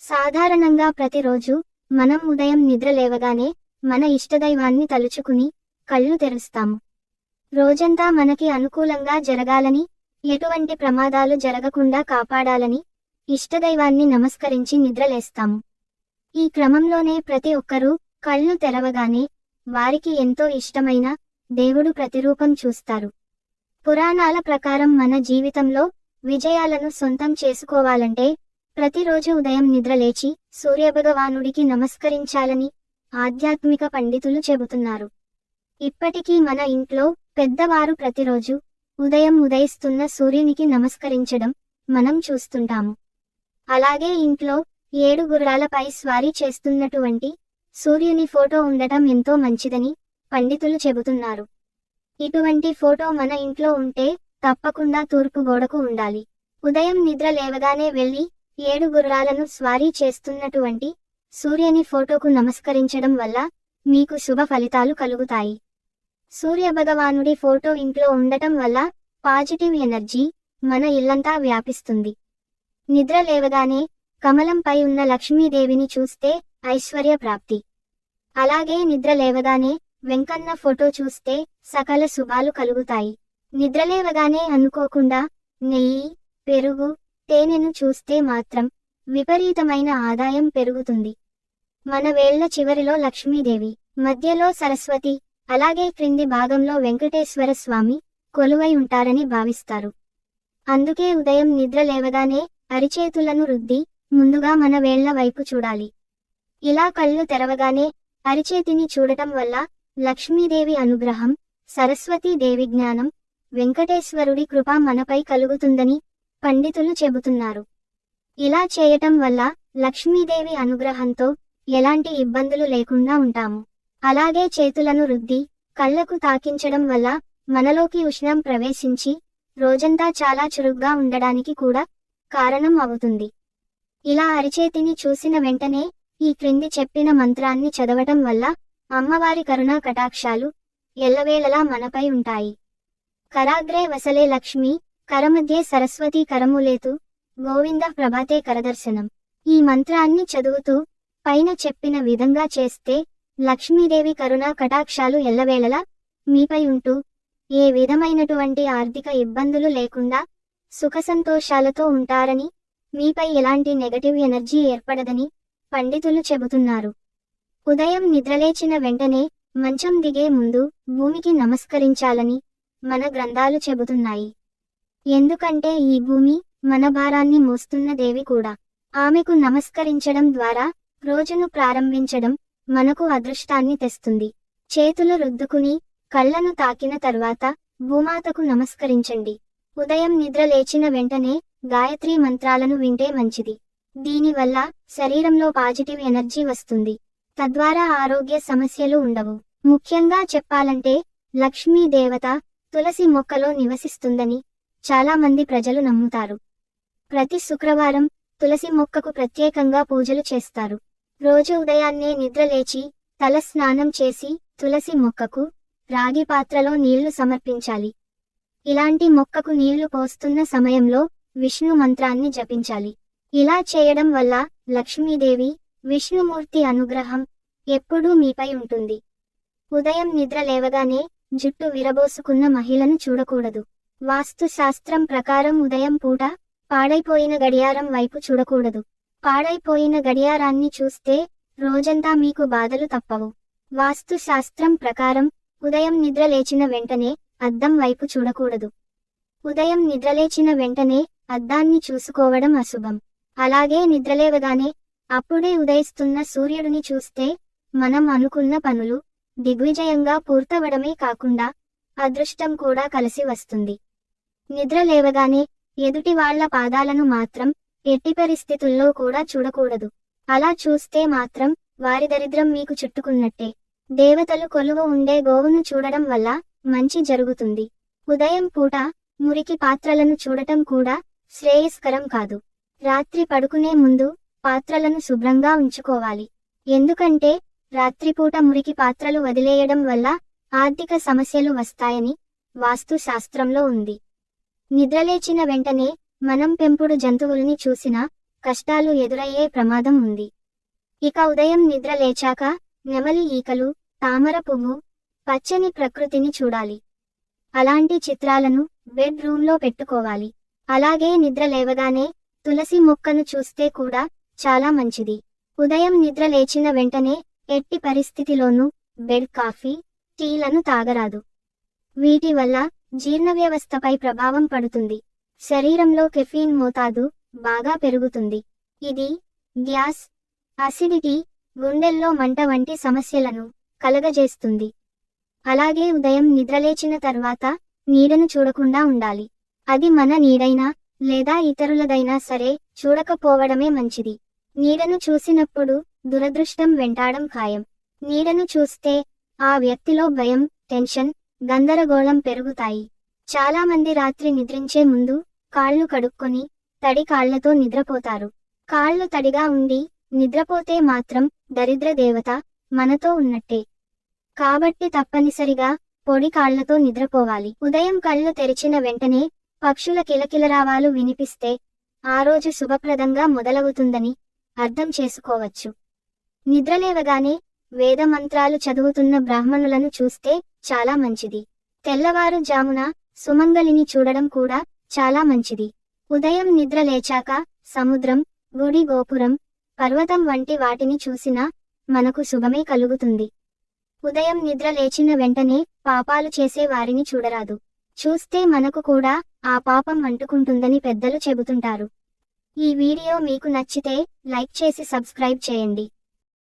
సాధారణంగా ప్రతిరోజు మనం ఉదయం నిద్ర లేవగానే మన ఇష్టదైవాన్ని తలుచుకుని కళ్ళు తెరుస్తాము. రోజంతా మనకి అనుకూలంగా జరగాలని ఎటువంటి ప్రమాదాలు జరగకుండా కాపాడాలని ఇష్టదైవాన్ని నమస్కరించి నిద్రలేస్తాము ఈ క్రమంలోనే ప్రతి ఒక్కరూ కళ్ళు తెరవగానే వారికి ఎంతో ఇష్టమైన దేవుడు ప్రతిరూపం చూస్తారు. పురాణాల ప్రకారం మన జీవితంలో విజయాలను సొంతం చేసుకోవాలంటే ప్రతిరోజు ఉదయం నిద్రలేచి సూర్యభగవానుడికి నమస్కరించాలని ఆధ్యాత్మిక పండితులు చెబుతున్నారు. ఇప్పటికీ మన ఇంట్లో పెద్దవారు ప్రతిరోజు ఉదయం ఉదయిస్తున్న సూర్యునికి నమస్కరించడం మనం చూస్తుంటాము. అలాగే ఇంట్లో ఏడు గుర్రాలపై స్వారీ చేస్తున్నటువంటి సూర్యుని ఫోటో ఉండటం ఎంతో మంచిదని పండితులు చెబుతున్నారు. ఇటువంటి ఫోటో మన ఇంట్లో ఉంటే తప్పకుండా తూర్పు గోడకు ఉండాలి. ఉదయం నిద్ర లేవగానే వెళ్ళి ఏడు గుర్రాలను స్వారీ చేస్తున్నటువంటి సూర్యని ఫోటోకు నమస్కరించడం వల్ల మీకు శుభ ఫలితాలు కలుగుతాయి. సూర్య భగవానుడి ఫోటో ఇంట్లో ఉండటం వల్ల పాజిటివ్ ఎనర్జీ మన ఇల్లంతా వ్యాపిస్తుంది. నిద్ర లేవగానే కమలంపై ఉన్న లక్ష్మీదేవిని చూస్తే ఐశ్వర్య ప్రాప్తి. అలాగే నిద్ర లేవగానే వెంకన్న ఫోటో చూస్తే సకల శుభాలు కలుగుతాయి. నిద్రలేవగానే అనుకోకుండా నెయ్యి పెరుగు తేనెను చూస్తే మాత్రం విపరీతమైన ఆదాయం పెరుగుతుంది. మన వేళ్ళ చివరిలో లక్ష్మీదేవి మధ్యలో సరస్వతి అలాగే క్రింది భాగంలో వెంకటేశ్వర స్వామి కొలువై ఉంటారని భావిస్తారు. అందుకే ఉదయం నిద్ర లేవగానే అరిచేతులను రుద్ది ముందుగా మన వేళ్ళ వైపు చూడాలి. ఇలా కళ్ళు తెరవగానే అరిచేతిని చూడటం వల్ల లక్ష్మీదేవి అనుగ్రహం సరస్వతీదేవి జ్ఞానం వెంకటేశ్వరుడి కృప మనపై కలుగుతుందని పండితులు చెబుతున్నారు. ఇలా చేయటం వల్ల లక్ష్మీదేవి అనుగ్రహంతో ఎలాంటి ఇబ్బందులు లేకుండా ఉంటాము. అలాగే చేతులను రుద్ది కళ్ళకు తాకించడం వల్ల మనలోకి ఉష్ణం ప్రవేశించి రోజంతా చాలా చురుగ్గా ఉండడానికి కూడా కారణం అవుతుంది. ఇలా అరిచేతిని చూసిన వెంటనే ఈ క్రింది చెప్పిన మంత్రాన్ని చదవటం వల్ల అమ్మవారి కరుణా కటాక్షాలు ఎల్లవేళలా మనపై ఉంటాయి. కరాగ్రే వసలే లక్ష్మి కరమధ్యే సరస్వతీ కరములేతు గోవింద ప్రభాతే కరదర్శనం. ఈ మంత్రాన్ని చదువుతూ పైన చెప్పిన విధంగా చేస్తే లక్ష్మీదేవి కరుణా కటాక్షాలు ఎల్లవేళలా మీపై ఉంటూ ఏ విధమైనటువంటి ఆర్థిక ఇబ్బందులు లేకుండా సుఖసంతోషాలతో ఉంటారని మీపై ఎలాంటి నెగటివ్ ఎనర్జీ ఏర్పడదని పండితులు చెబుతున్నారు. ఉదయం నిద్రలేచిన వెంటనే మంచం దిగే ముందు భూమికి నమస్కరించాలని మన గ్రంథాలు చెబుతున్నాయి. ఎందుకంటే ఈ భూమి మన భారాన్ని మోస్తున్న దేవి కూడా. ఆమెకు నమస్కరించడం ద్వారా రోజును ప్రారంభించడం మనకు అదృష్టాన్ని తెస్తుంది. చేతులు రుద్దుకుని కళ్ళను తాకిన తర్వాత భూమాతకు నమస్కరించండి. ఉదయం నిద్ర లేచిన వెంటనే గాయత్రి మంత్రాలను వింటే మంచిది. దీనివల్ల శరీరంలో పాజిటివ్ ఎనర్జీ వస్తుంది. తద్వారా ఆరోగ్య సమస్యలు ఉండవు. ముఖ్యంగా చెప్పాలంటే లక్ష్మీ దేవత తులసి మొక్కలో నివసిస్తుందని చాలా మంది ప్రజలు నమ్ముతారు. ప్రతి శుక్రవారం తులసి మొక్కకు ప్రత్యేకంగా పూజలు చేస్తారు. రోజు ఉదయాన్నే నిద్రలేచి తల స్నానం చేసి తులసి మొక్కకు రాగి పాత్రలో నీళ్ళు సమర్పించాలి. ఇలాంటి మొక్కకు నీళ్ళు పోస్తున్న సమయంలో విష్ణు మంత్రాన్ని జపించాలి. ఇలా చేయడం వల్ల లక్ష్మీదేవి విష్ణుమూర్తి అనుగ్రహం ఎప్పుడూ మీపై ఉంటుంది. ఉదయం నిద్ర లేవగానే జుట్టు విరబోసుకున్న మహిళను చూడకూడదు. వాస్తుశాస్త్రం ప్రకారం ఉదయం పూట పాడైపోయిన గడియారం వైపు చూడకూడదు. పాడైపోయిన గడియారాన్ని చూస్తే రోజంతా మీకు బాధలు తప్పవు. వాస్తుశాస్త్రం ప్రకారం ఉదయం నిద్ర లేచిన వెంటనే అద్దం వైపు చూడకూడదు. ఉదయం నిద్రలేచిన వెంటనే అద్దాన్ని చూసుకోవడం అశుభం. అలాగే నిద్రలేవగానే అప్పుడే ఉదయిస్తున్న సూర్యుడిని చూస్తే మనం అనుకున్న పనులు దిగ్విజయంగా పూర్తవడమే కాకుండా అదృష్టం కూడా కలిసి వస్తుంది. నిద్ర లేవగానే ఎదుటి వాళ్ళ పాదాలను మాత్రం ఎట్టి పరిస్థితుల్లో కూడా చూడకూడదు. అలా చూస్తే మాత్రం వారి దరిద్రం మీకు చుట్టుకున్నట్టే. దేవతలు కొలువ ఉండే గోవును చూడడం వల్ల మంచి జరుగుతుంది. ఉదయం పూట మురికి పాత్రలను చూడటం కూడా శ్రేయస్కరం కాదు. రాత్రి పడుకునే ముందు పాత్రలను శుభ్రంగా ఉంచుకోవాలి. ఎందుకంటే రాత్రిపూట మురికి పాత్రలు వదిలేయడం వల్ల ఆర్థిక సమస్యలు వస్తాయని వాస్తుశాస్త్రంలో ఉంది. నిద్రలేచిన వెంటనే మనం పెంపుడు జంతువుల్ని చూసినా కష్టాలు ఎదురయ్యే ప్రమాదం ఉంది. ఇక ఉదయం నిద్ర లేచాక నెమలి ఈకలు తామర పువ్వు పచ్చని ప్రకృతిని చూడాలి. అలాంటి చిత్రాలను బెడ్ రూమ్లో పెట్టుకోవాలి. అలాగే నిద్ర లేవగానే తులసి మొక్కను చూస్తే కూడా చాలా మంచిది. ఉదయం నిద్ర లేచిన వెంటనే ఎట్టి పరిస్థితిలోనూ బెడ్ కాఫీ టీలను తాగరాదు. వీటి వల్ల జీర్ణ వ్యవస్థపై ప్రభావం పడుతుంది. శరీరంలో కెఫీన్ మోతాదు బాగా పెరుగుతుంది. ఇది గ్యాస్ అసిడిటీ గుండెల్లో మంట వంటి సమస్యలను కలగజేస్తుంది. అలాగే ఉదయం నిద్రలేచిన తర్వాత నీడను చూడకుండా ఉండాలి. అది మన నీడైనా లేదా ఇతరులదైనా సరే చూడకపోవడమే మంచిది. నీడను చూసినప్పుడు దురదృష్టం వెంటాడం ఖాయం. నీడను చూస్తే ఆ వ్యక్తిలో భయం టెన్షన్ గందరగోళం పెరుగుతాయి. చాలా మంది రాత్రి నిద్రించే ముందు కాళ్ళు కడుక్కొని తడి కాళ్ళతో నిద్రపోతారు. కాళ్ళు తడిగా ఉండి నిద్రపోతే మాత్రం దరిద్ర దేవత మనతో ఉన్నట్టే. కాబట్టి తప్పనిసరిగా పొడి కాళ్ళతో నిద్రపోవాలి. ఉదయం కళ్ళు తెరిచిన వెంటనే పక్షుల కిలకిలరావాలు వినిపిస్తే ఆ రోజు శుభప్రదంగా మొదలవుతుందని అర్థం చేసుకోవచ్చు. నిద్రలేవగానే వేద మంత్రాలు చదువుతున్న బ్రాహ్మణులను చూస్తే చాలా మంచిది. తెల్లవారుజామున సుమంగలిని చూడడం కూడా చాలా మంచిది. ఉదయం నిద్ర లేచాక సముద్రం గుడి గోపురం పర్వతం వంటి వాటిని చూసినా మనకు శుభమే కలుగుతుంది. ఉదయం నిద్ర లేచిన వెంటనే పాపాలు చేసే వారిని చూడరాదు. చూస్తే మనకు కూడా ఆ పాపం అంటుకుంటుందని పెద్దలు చెబుతుంటారు. ఈ వీడియో మీకు నచ్చితే లైక్ చేసి సబ్స్క్రైబ్ చేయండి.